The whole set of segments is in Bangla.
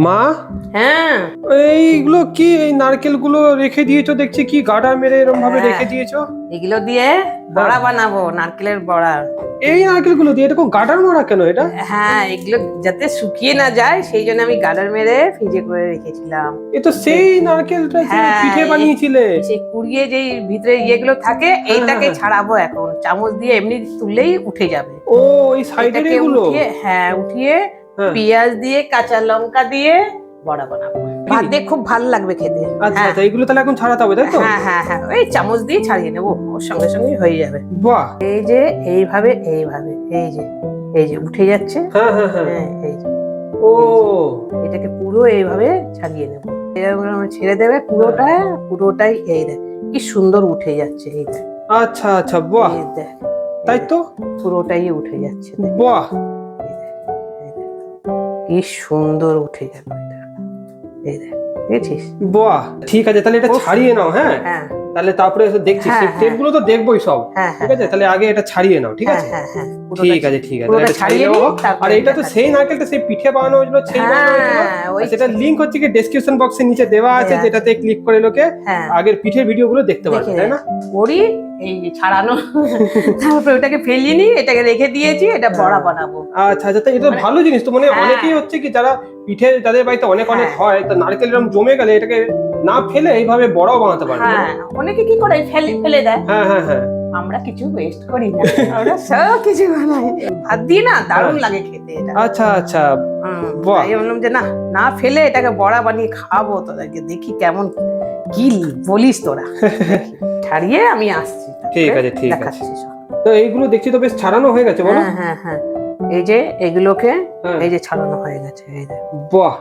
মা? হ্যাঁ। এইগুলো কি? এই নারকেলগুলো রেখে দিয়েছ দেখছি কি গাডার মেরে এরকম ভাবে হ্যাঁ। রেখে দিয়েছ। এগুলো দিয়ে বড়া বানাবো নারকেলের বড়া। এই নারকেলগুলো দিয়ে এরকম গাডার মারা কেন এটা? হ্যাঁ এগুলো যাতে শুকিয়ে না যায় সেই জন্য আমি গাডার মেরে ফ্রিজে করে রেখেছিলাম। এ তো সেই নারকেলটা যে হ্যাঁ, পিঠে বানিয়েছিলে। সেই কুড়িয়ে যেই ভিতরে ইয়েগুলো থাকে এইটাকে হ্যাঁ। ছাড়াবো এখন। চামচ দিয়ে এমনি তুললেই উঠে যাবে। ও এই সাইডের এগুলো? হ্যাঁ উঠিয়ে হ্যাঁ। পেঁয়াজ দিয়ে কাঁচা লঙ্কা দিয়ে বড়া বানাবো ভাত দিয়ে খুব ভালো লাগবে খেতে। আচ্ছা হ্যাঁ। আচ্ছা এইগুলো তাহলে এখন ছাড়াতে হবে তাই তো? হ্যাঁ হ্যাঁ হ্যাঁ ওই চামচ দিয়ে ছাড়িয়ে নেব ওর সঙ্গে সঙ্গে হয়ে যাবে। বাহ। এই যে এইভাবে এইভাবে এই যে এই যে উঠে যাচ্ছে। হ্যাঁ হ্যাঁ হ্যাঁ। হ্যাঁ এই যে ও। এটাকে পুরো এইভাবে ছাড়িয়ে নেব। এরকম ছেড়ে দেবে পুরোটা পুরোটাই এই দেখ কি সুন্দর উঠে যাচ্ছে এই দেখ। আচ্ছা আচ্ছা বাহ। দেখ তাই তো? পুরোটাই উঠে যাচ্ছে। বাহ। এই এই। কি সুন্দর উঠে গেল এই দেখ দেখছিস? বাহ ঠিক আছে তাহলে এটা ছাড়িয়ে নাও হ্যাঁ? হ্যাঁ। তাহলে তারপরে দেখছি হ্যাঁ, হ্যাঁ। টেপগুলো তো দেখবোই সব। ঠিক আছে তাহলে আগে এটা ছাড়িয়ে নাও ঠিক আছে? ঠিক আছে ঠিক আছে এটা ছাড়িয়ে তারপরে আর এটা তো। সেই নারকেলটা সেই পিঠে বানানো হয়েছিল সেই সেটার লিংক হচ্ছে কি ডেসক্রিপশন বক্সের নিচে দেওয়া আছে যেটাতে ক্লিক করে লোকে আগের পিঠের ভিডিওগুলো দেখতে পারবে তাই না? করি এই ছাড়ানো তারপরে ওটাকে ফেলিয়ে নি এটাকে রেখে দিয়েছি এটা বড়া বানাবো আচ্ছা আচ্ছা এটা ভালো জিনিস তো মানে হ্যাঁ। অনেকেই হচ্ছে কি যারা পিঠে যাদের বাড়িতে অনেক অনেক হ্যাঁ। হয় তা নারকেল এরকম জমে গেলে এটাকে না ফেলে এইভাবে বড়াও বানাতে পারবে হ্যাঁ অনেকে কি করে ফেলে ফেলে দেয় হ্যাঁ হ্যাঁ হ্যাঁ আমরা কিছু ওয়েস্ট করি না আমরা সব কিছু বানাই ভাত দিয়ে না দারুণ হ্যাঁ। লাগে খেতে এটা আচ্ছা আচ্ছা। তাই বললাম যে না না ফেলে এটাকে বড়া বানিয়ে খাব তোদেরকে দেখি কেমন কি বলিস তোরা। ছাড়িয়ে আমি আসছি ঠিক আছে, ঠিক আছে। তো এইগুলো দেখছি তো বেশ ছাড়ানো হয়ে গেছে বলো। হ্যাঁ হ্যাঁ হ্যাঁ। এই যে এগুলোকে হ্যাঁ। এই যে ছাড়ানো হয়ে গেছে এই যে। বাহ।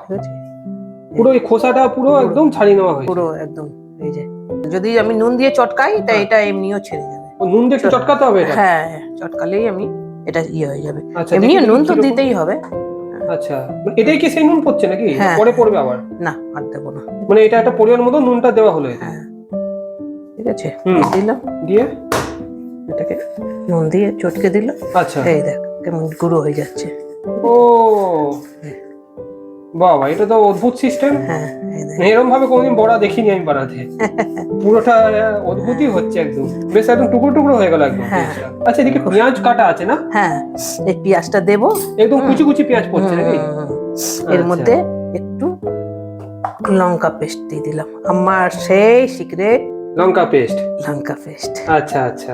পুরো এই খোসাটা পুরো একদম ছাড়িয়ে নেওয়া হয়েছে। পুরো একদম এই যে। যদি আমি নুন দিয়ে চটকাই তা হ্যাঁ। এটা এমনিও ছেড়ে যাবে। নুন দিয়ে একটু চটকাতে হবে এটা? হ্যাঁ চটকালেই আমি এটা ইয়ে হয়ে যাবে। আচ্ছা এমনি নুন তো দিতেই হবে। আচ্ছা এটাই কি সেই নুন পড়ছে নাকি। পরে পড়বে আবার? না আর দেবো না। মানে এটা একটা পরিমাণ মতো নুনটা দেওয়া হলো। হ্যাঁ। আছে? দিলাম দিয়ে? এটাকে নুন দিয়ে চটকে দিলাম আচ্ছা। এই দেখ কেমন গুঁড়ো হয়ে যাচ্ছে। ও। বাবা এটা তো অদ্ভুত সিস্টেম হ্যাঁ এরকম ভাবে কোনোদিন বড়া দেখিনি আমি বানাতে পুরোটা অদ্ভুতই হচ্ছে একদম। বেশ একদম টুকরো টুকরো হয়ে গেল একদম হ্যাঁ। আচ্ছা এদিকে পেঁয়াজ কাটা আছে না? হ্যাঁ এই পেঁয়াজটা দেবো। একদম কুচি কুচি পেঁয়াজ পড়ছে নাকি। এর আচ্ছা। মধ্যে একটু লঙ্কা পেস্ট দিয়ে দিলাম। আমার সেই সিক্রেট লঙ্কা পেস্ট লঙ্কা পেস্ট আচ্ছা আচ্ছা।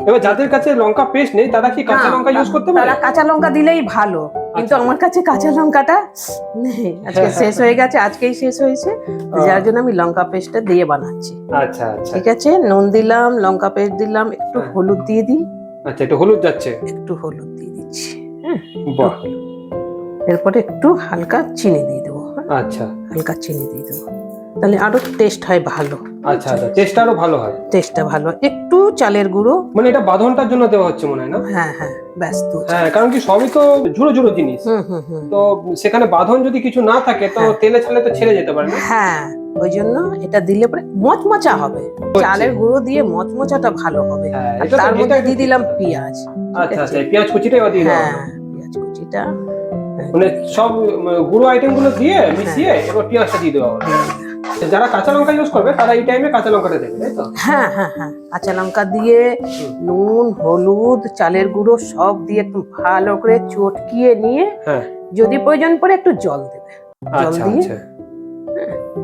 এবার যাদের কাছে লঙ্কা পেস্ট নেই তারা কি কাঁচা লঙ্কা ইউজ করতে পারে? তারা কাঁচা লঙ্কা দিলেই ভালো কিন্তু আচ্ছা। আমার কাছে কাঁচা লঙ্কাটা নেই। আজকে হ্যাঁ, শেষ হয়ে। গেছে আজকেই শেষ হয়েছে। হ্যাঁ। যার জন্য আমি লঙ্কা পেস্টটা দিয়ে বানাচ্ছি। আচ্ছা আচ্ছা। ঠিক আছে? নুন দিলাম লঙ্কা পেস্ট দিলাম একটু হ্যাঁ। হলুদ দিয়ে দিই। আচ্ছা একটু হলুদ যাচ্ছে। একটু হলুদ দিয়ে দিচ্ছি। হ্যাঁ বাহ। এরপরে একটু হালকা চিনি দিয়ে দেবো হ্যাঁ? আচ্ছা। হালকা চিনি দিয়ে দেবো। তাহলে আরও টেস্ট হয় ভালো। আচ্ছা আচ্ছা টেস্টটা আরও ভালো হয়। টেস্টটা ভালো। একটু চালের গুঁড়ো। মানে এটা বাঁধনটার জন্য দেওয়া হচ্ছে মনে হয় না? হ্যাঁ হ্যাঁ ব্যস্ত হ্যাঁ কারণ কি সবই তো ঝুড়ো ঝুড়ো জিনিস। তো সেখানে বাঁধন যদি কিছু না থাকে তো হ্যাঁ। তেলে ছালে তো ছেড়ে যেতে পারে না? হ্যাঁ ওই জন্য এটা দিলে পরে মচমচা হবে। চালের গুঁড়ো দিয়ে মচমচাটা ভালো হবে। হ্যাঁ, তার মধ্যে দিয়ে দিলাম পেঁয়াজ। আচ্ছা আচ্ছা পেঁয়াজ কুচিটা দিয়ে হ্যাঁ। পেঁয়াজ কুচিটা। মানে সব গুঁড়ো আইটেমগুলো দিয়ে মিশিয়ে এবার পেঁয়াজটা দিয়ে দেওয়া হবে। যারা কাঁচা লঙ্কা ইউজ করবে তারা এই টাইমে কাঁচা লঙ্কাটা দেবে তাই তো? হ্যাঁ হ্যাঁ হ্যাঁ। কাঁচা লঙ্কা দিয়ে নুন হলুদ চালের গুঁড়ো সব দিয়ে একটু ভালো করে চটকিয়ে নিয়ে হ্যাঁ। যদি প্রয়োজন পড়ে একটু জল দেবে। জল আচ্ছা দিয়ে আচ্ছা।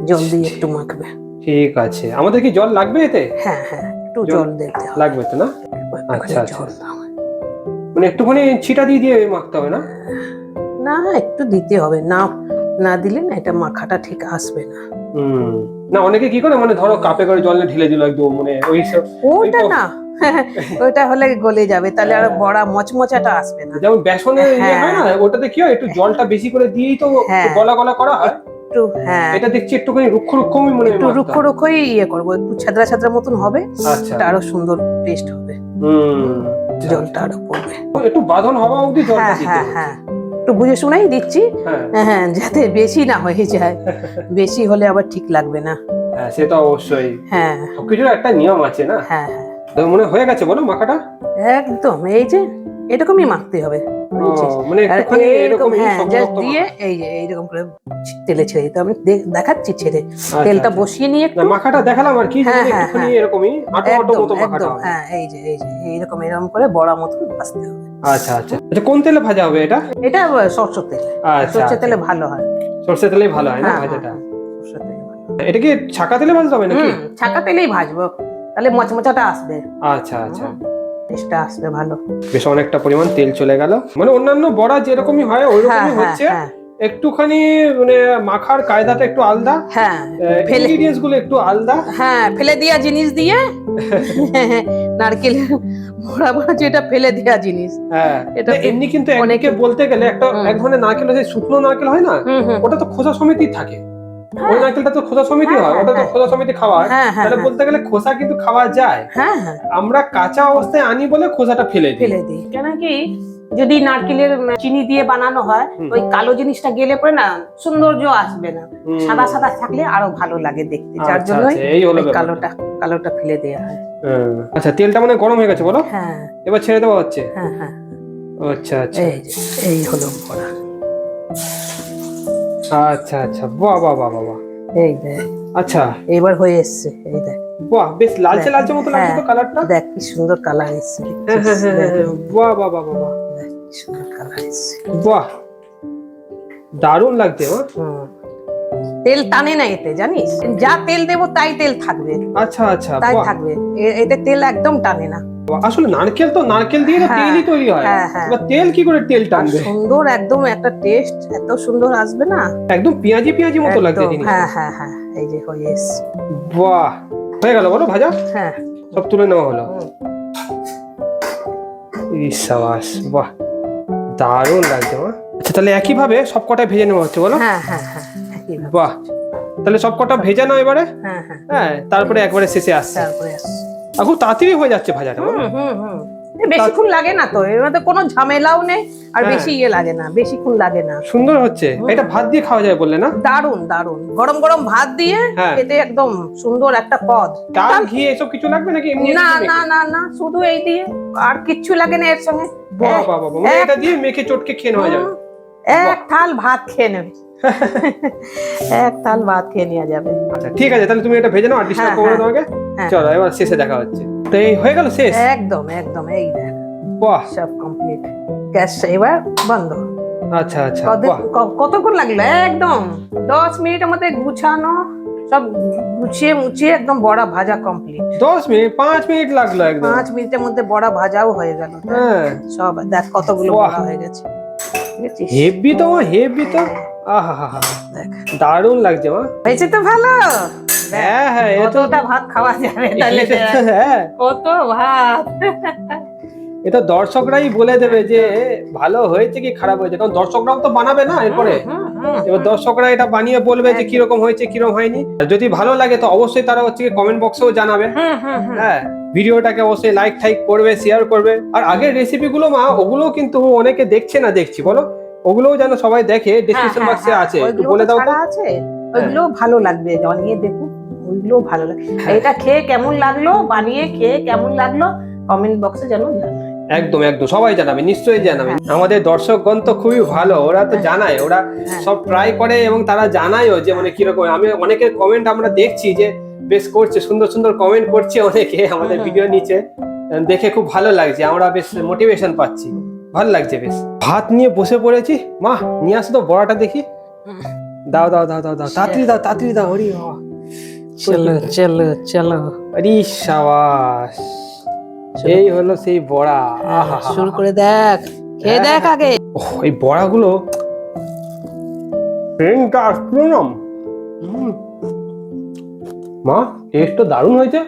জল দিয়ে একটু মাখবে। ঠিক আছে। আমাদের কি জল লাগবে এতে? হ্যাঁ হ্যাঁ একটু জল- দিতে লাগবে তো না? একটুখানি আচ্ছা, আচ্ছা। মানে একটুখানি ছিটা দিয়ে দিয়ে মাখতে হবে না? না একটু দিতে হবে। না না দিলে না এটা মাখাটা ঠিক আসবে না। না অনেকে কি করে? মানে ধরো কাপে করে জল ঢেলে দিল একদম মানে ওই ওটা না। ওটা হলে গলে যাবে তাহলে আর বড়া মচমচাটা আসবে না। যেমন বেসনের ইয়ে হ্যাঁ। হয়। না ওটাতে কি হয়? একটু জলটা বেশি করে দিয়েই তো হ্যাঁ। গলা গলা করা হয়। একটু হ্যাঁ। এটা দেখছি একটুখানি রুক্ষ মনে হয় একটু রুক্ষ হয়। রুক্ষই ইয়ে করব একটু ছাদরা ছাদরা মতন হবে আচ্ছা। এটা আরও সুন্দর টেস্ট হবে। হুম। জলটা আরও পড়বে। একটু বাঁধন হওয়া অবধি জলটা হ্যাঁ দিতে হ্যাঁ হ্যাঁ। একটু বুঝে শুনেই দিচ্ছি। হ্যাঁ। হ্যাঁ, হ্যাঁ যাতে বেশি না হয়ে যায়। বেশি হলে আবার ঠিক লাগবে না। হ্যাঁ সে তো অবশ্যই। হ্যাঁ। সবকিছুর একটা নিয়ম আছে না? হ্যাঁ হ্যাঁ। মনে হয়ে গেছে বলো মাখাটা? একদম এই যে এরকমই মাখতে হবে। মানে এরকম হ্যাঁ জাস্ট দিয়ে এই যে এইরকম করে তেলে ছেড়ে দিতে আমি দেখ- দেখাচ্ছি ছেড়ে। আচ্ছা, তেলটা আচ্ছা। বসিয়ে নিয়ে একটু মাখাটা দেখালাম আর কি। এরকমই আটো আটো একদম মতো মাখাটা হ্যাঁ এই যে এই যে এইরকম এরকম করে বড়া মতো ভাজতে হবে। আচ্ছা আচ্ছা। আচ্ছা কোন তেলে ভাজা হবে এটা? এটা সরষের তেল। আচ্ছা সরষের আচ্ছা। তেলে ভালো হয়। সরষের তেলেই ভালো হয় না হ্যাঁ, ভাজাটা? হ্যাঁ, সরষের তেলে এটা কি ছাকা তেলে ভাজতে হবে নাকি? ছাকা তেলেই ভাজবো। তাহলে মচমচাটা আসবে। আচ্ছা আচ্ছা। টেস্টটা আসবে ভালো। বেশ অনেকটা পরিমাণ তেল চলে গেল। মানে অন্যান্য বড়া যেরকমই হয় ওই হ্যাঁ রকমই হচ্ছে। একটুখানি মানে মাখার কায়দাটা একটু আলাদা হ্যাঁ ইনগ্রিডিয়েন্টসগুলো একটু আলাদা। হ্যাঁ ফেলে দেওয়া জিনিস দিয়ে নারকেলের বড়া বড়া যেটা ফেলে দেওয়া জিনিস। হ্যাঁ এটা এমনি কিন্তু অনেকে- বলতে গেলে একটা এক ধরনের নারকেল আছে শুকনো নারকেল হয় না? ওটা তো খোসা সমিতি থাকে। ওই নারকেলটা তো খোসা সমিতি হ্যাঁ, হয় হ্যাঁ, ওটা তো হ্যাঁ। খোসা সমিতি খাওয়া হয়। হ্যাঁ হ্যাঁ তাহলে হ্যাঁ, বলতে গেলে খোসা কিন্তু খাওয়া যায়। হ্যাঁ হ্যাঁ। আমরা কাঁচা অবস্থায় আনি বলে খোসাটা ফেলে দিই। ফেলে দিই। কেন কি যদি নারকেলের চিনি দিয়ে বানানো হয় ওই কালো জিনিসটা গেলে পরে না সৌন্দর্য আসবে না। সাদা সাদা থাকলে আরও ভালো লাগে দেখতে যার আচ্ছা, জন্যই আচ্ছা। কালোটা কালোটা ফেলে দেওয়া হয়। হ্যাঁ। আচ্ছা তেলটা মানে গরম হয়ে গেছে বলো? হ্যাঁ। এবার ছেড়ে দেওয়া হচ্ছে? হ্যাঁ হ্যাঁ। আচ্ছা আচ্ছা। এই হলো বড়া আচ্ছা আচ্ছা বাহ বাহ বাহ বাহ। এই দেখ আচ্ছা। এইবার হয়ে এসছে এই দেখ। বাহ বেশ লালচে লালচে মতো লাগছে তো। কালারটা? দেখ কি সুন্দর কালার এসছে। বাহ বাহ বাহ বাহ। সুন্দর কালার বাহ দারুণ লাগছে মা। তেল টানে না এতে জানিস? যা তেল দেবো তাই তেল থাকবে। আচ্ছা আচ্ছা তাই থাকবে। এতে তেল একদম টানে না। আসলে নারকেল তো নারকেল দিয়ে তো হ্যাঁ, তেলই তৈরি হয়। হ্যাঁ, হ্যাঁ। এবার তেল কি করে তেল টানবে? সুন্দর একদম একটা টেস্ট এত সুন্দর আসবে না? একদম পেঁয়াজি পেঁয়াজি মতো লাগছে জিনিস হ্যাঁ হ্যাঁ হ্যাঁ এই যে হয়ে বাহ হয়ে গেল বলো ভাজা? হ্যাঁ। সব তুলে নেওয়া হলো। ইস বাহ। দারুণ লাগছে মা। আচ্ছা তাহলে একই ভাবে সব কটাই ভেজে নেওয়া হচ্ছে বলো? হ্যাঁ হ্যাঁ হ্যাঁ বাহ। তাহলে সব কটা ভেজে নাও এবারে। হ্যাঁ হ্যাঁ। হ্যাঁ তারপরে একবারে শেষে আসছে। তারপরে তাড়াতাড়ি হয়ে যাচ্ছে ভাজাটা হুম হুম হুম। বেশিক্ষণ লাগে না তো এর মধ্যে কোনো ঝামেলাও নেই আর। বেশি ইয়ে লাগে না বেশিক্ষণ লাগে না। সুন্দর হচ্ছে। এটা ভাত দিয়ে খাওয়া যায় বললে না? দারুণ দারুণ গরম গরম ভাত দিয়ে হ্যাঁ। এতে একদম সুন্দর একটা পদ। ডাল ঘি এসব কিছু লাগবে নাকি এমনি না না না না শুধু এই দিয়ে আর কিচ্ছু লাগে না এর সঙ্গে। বাহ বাহ বাহ বাহ। মানে এটা দিয়ে মেখে চটকে খেয়ে নেওয়া যাবে। এক থাল ভাত খেয়ে নেবে। এক থাল ভাত খেয়ে নেওয়া যাবে। আচ্ছা ঠিক আছে তাহলে তুমি এটা ভেজে নাও আর হ্যাঁ, হ্যাঁ। তোমাকে। হ্যাঁ। চলো এবার শেষে দেখা হচ্ছে। তো এই হয়ে গেল শেষ? একদম একদম এই দেখ। বাহ। সব কমপ্লিট গ্যাস এবার বন্ধ। আচ্ছা আচ্ছা কত- কতক্ষণ লাগল? একদম। দশ মিনিটের মধ্যে গুছানো। সব গুছিয়ে মুছিয়ে একদম বড়া ভাজা কমপ্লিট দশ মিনিট পাঁচ মিনিট লাগল একদম। পাঁচ মিনিটের মধ্যে বড়া ভাজাও হয়ে গেল। হ্যাঁ। সব দেখ কতগুলো। বড়া হয়ে গেছে। হেভি তো হেভি তো। আহা হা হা দেখ। দারুণ লাগছে মা। হয়েছে তো ভালো। হ্যাঁ হ্যাঁ এ তো কতটা ভাত খাওয়া যাবে তাহলে হ্যাঁ। কত ভাত। এটা দর্শকরাই বলে দেবে যে ভালো হয়েছে কি খারাপ হয়েছে? কারণ দর্শকরাও তো বানাবে না এরপরে। এবার দর্শকরা এটা বানিয়ে বলবে যে কীরকম হয়েছে কীরকম হয়নি। যদি ভালো লাগে তো অবশ্যই তারা হচ্ছে কমেন্ট বক্সেও জানাবে। হ্যাঁ ভিডিওটাকে অবশ্যই লাইক টাইক করবে শেয়ার করবে। আর আগের রেসিপি গুলো মা ওগুলো কিন্তু অনেকে দেখছে না দেখছি বলো? ওগুলোও যেন সবাই দেখে ডিসক্রিপশন হ্যাঁ, বক্সে হ্যাঁ, আছে একটু বলে দাও তো। আছে। ওইগুলো ভালো লাগবে বানিয়ে দেখুন ওইগুলো ভালো লাগে হ্যাঁ। এটা খেয়ে কেমন লাগল? বানিয়ে খেয়ে কেমন লাগল? কমেন্ট বক্সে জানায়। একদম একদম। সবাই জানাবে নিশ্চয়ই জানাবে আমাদের দর্শকগণ তো খুবই ভালো ওরা তো জানায় ওরা হ্যাঁ। সব ট্রাই করে এবং তারা জানায়ও যে মানে কীরকম। আমি অনেকের কমেন্ট আমরা দেখছি যে বেশ করছে সুন্দর সুন্দর কমেন্ট করছে অনেকে আমাদের। ভিডিও নিচে। দেখে খুব ভালো লাগছে আমরা বেশ মোটিভেশন পাচ্ছি। ভালো লাগছে বেশ। ভাত নিয়ে বসে পড়েছি? মা নিয়ে আসো তো বড়াটা দেখি। দাও দাও দাও দাও দাও। তাড়াতাড়ি দাও তাড়াতাড়ি দাও হরি বাবা। চলো চলো চলো। আরে সাবাস। এই হলো সেই বড়া। আহা। শুরু করে দেখ। খেয়ে দেখ আগে? ওহ, এই বড়াগুলো ট্রেনটা আসলো না মা টেস্ট তো দারুণ হয়েছে।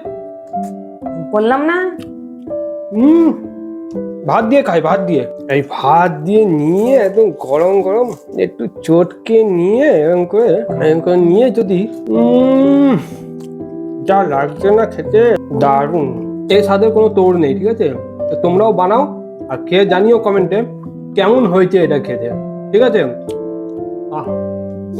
বললাম না। হুম ভাত দিয়ে খাই ভাত দিয়ে। এই ভাত দিয়ে নিয়ে একদম গরম গরম একটু চটকে নিয়ে এরকম করে এরকম করে নিয়ে যদি উম, যা লাগছে না খেতে দারুণ। এই স্বাদের কোনো তোড় নেই, ঠিক আছে? তো তোমরাও বানাও আর খেয়ে জানিও কমেন্টে কেমন হয়েছে এটা খেতে, ঠিক আছে?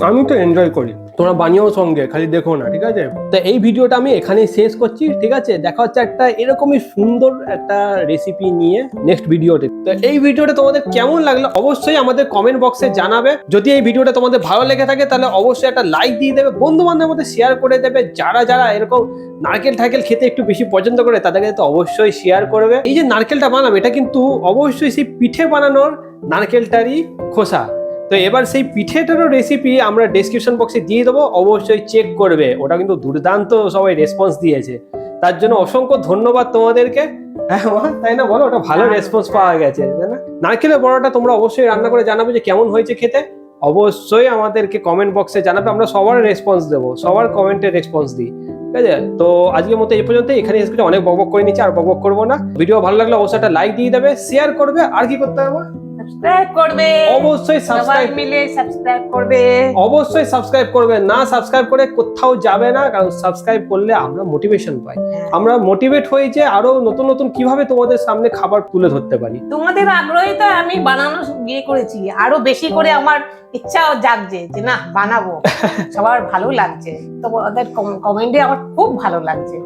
আমি তো এনজয় করি। তোমরা বানিয়েও সঙ্গে, খালি দেখো না, ঠিক আছে? তো এই ভিডিওটা আমি এখানেই শেষ করছি, ঠিক আছে? দেখা হচ্ছে একটা এরকমই সুন্দর একটা রেসিপি নিয়ে নেক্সট ভিডিওতে তো এই ভিডিওটা তোমাদের কেমন লাগল অবশ্যই আমাদের কমেন্ট বক্সে জানাবে। যদি এই ভিডিওটা তোমাদের ভালো লেগে থাকে, তাহলে অবশ্যই একটা লাইক দিয়ে দেবে বন্ধু বান্ধবের মধ্যে শেয়ার করে দেবে। যারা যারা এরকম নারকেল ঠাকেল খেতে একটু বেশি পছন্দ করে তাদেরকে তো অবশ্যই শেয়ার করবে। এই যে নারকেলটা বানাবে এটা কিন্তু অবশ্যই সেই পিঠে বানানোর নারকেলটারই খোসা। তো এবার সেই পিঠেটারও রেসিপি আমরা ডেসক্রিপশন বক্সে দিয়ে দেবো অবশ্যই চেক করবে। ওটা কিন্তু দুর্দান্ত সবাই রেসপন্স দিয়েছে। তার জন্য অসংখ্য ধন্যবাদ তোমাদেরকে। হ্যাঁ তাই না? বলো ওটা ভালো রেসপন্স পাওয়া গেছে তাই না? নারকেলের বড়াটা তোমরা অবশ্যই রান্না করে জানাবে যে কেমন হয়েছে খেতে। অবশ্যই আমাদেরকে কমেন্ট বক্সে জানাবে আমরা সবার রেসপন্স দেবো সবার কমেন্টের রেসপন্স দিই। ঠিক আছে? তো আজকের মতো এই পর্যন্ত এখানে এসে অনেক বকবক করে নিচ্ছি আর বকবক করব না। ভিডিও ভালো লাগলে অবশ্যই একটা লাইক দিয়ে দেবে শেয়ার করবে আর কি করতে হবে সাবস্ক্রাইব করবে। অবশ্যই সাবস্ক্রাইব মিলে সাবস্ক্রাইব করবে। অবশ্যই সাবস্ক্রাইব করবে। না সাবস্ক্রাইব করে কোথাও যাবে না কারণ সাবস্ক্রাইব করলে আমরা মোটিভেশন পাই। হ্যাঁ। আমরা মোটিভেট হয়ে যে আরও নতুন নতুন কীভাবে তোমাদের সামনে খাবার তুলে ধরতে পারি। তোমাদের আগ্রহে তো আমি বানানো বিয়ে করেছি। আরও বেশি করে আমার ইচ্ছাও জাগছে যে না বানাবো। সবার ভালো লাগছে। তোমাদের কমেন্টে আমার খুব ভালো লাগছে।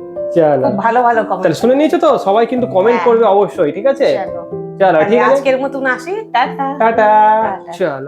ভালো ভালো কমেন্ট শুনে নিয়েছো তো? সবাই কিন্তু কমেন্ট হ্যাঁ। করবে অবশ্যই ঠিক আছে? চলো ঠিক আছে? আজকের মতন আসি টাটা। টাটা। চলো।